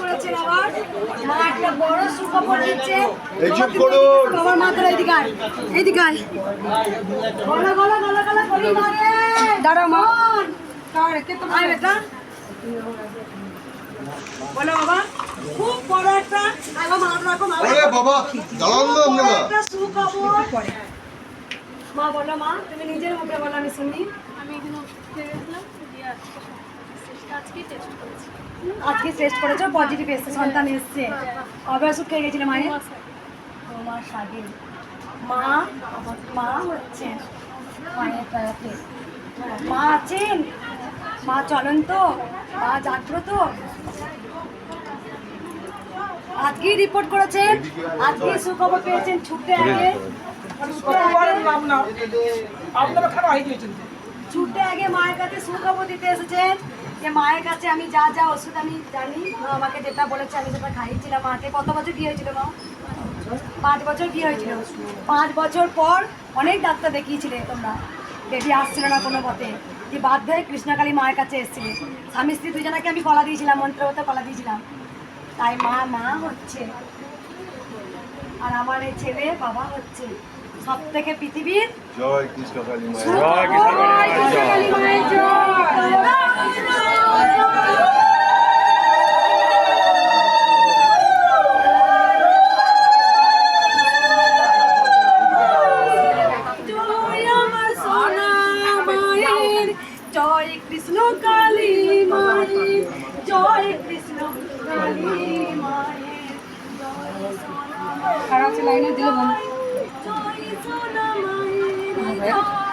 করেছেন মা। বলো বাবা খুব বড় একটা বাবা একটা সুখবর। মা বলো মা তুমি নিজের মুখে বলো আমি শুনি। আমি এখানে ওষুধ খেয়ে গেছিলাম দিয়ে আজকে আজকে টেস্ট করেছি। আজকে টেস্ট করেছ? পজিটিভ এসছে সন্তান এসছে। কবে ওষুধ খেয়ে গেছিলে মায়ের? দু মাস আগে। মা? মা হচ্ছে মায়ের পায়াতে মা আছেন? মা চলেন তো মা জাগ্রত? আজকেই রিপোর্ট করেছেন? আজকে সুখবর পেয়েছেন ছুটতে আগে? ছুটতে আগে মায়ের কাছে সুখবর দিতে এসেছেন? যে মায়ের কাছে আমি যা যা ওষুধ আমি জানি মা আমাকে যেটা বলেছে আমি সেটা খাইয়েছিলাম। মাকে কত বছর বিয়ে হয়েছিল মা? পাঁচ বছর বিয়ে হয়েছিল। পাঁচ বছর পর অনেক ডাক্তার দেখিয়েছিলে তোমরা। বেবি আসছিল না কোনো মতে যে বাধ্য হয়ে কৃষ্ণকালী মায়ের কাছে এসেছিলে। স্বামী স্ত্রী দুজনাকে আমি কলা দিয়েছিলাম মন্ত্রগত কলা দিয়েছিলাম। তাই মা মা হচ্ছে। আর আমার এই ছেলে বাবা হচ্ছে। সব থেকে পৃথিবীর জয় কৃষ্ণ কালী মায়ের জয় কৃষ্ণ কালী মায়ের জয় কৃষ্ণ কালী মায়ের জয় সোনা দিল জয় সোনা মায়ের জয়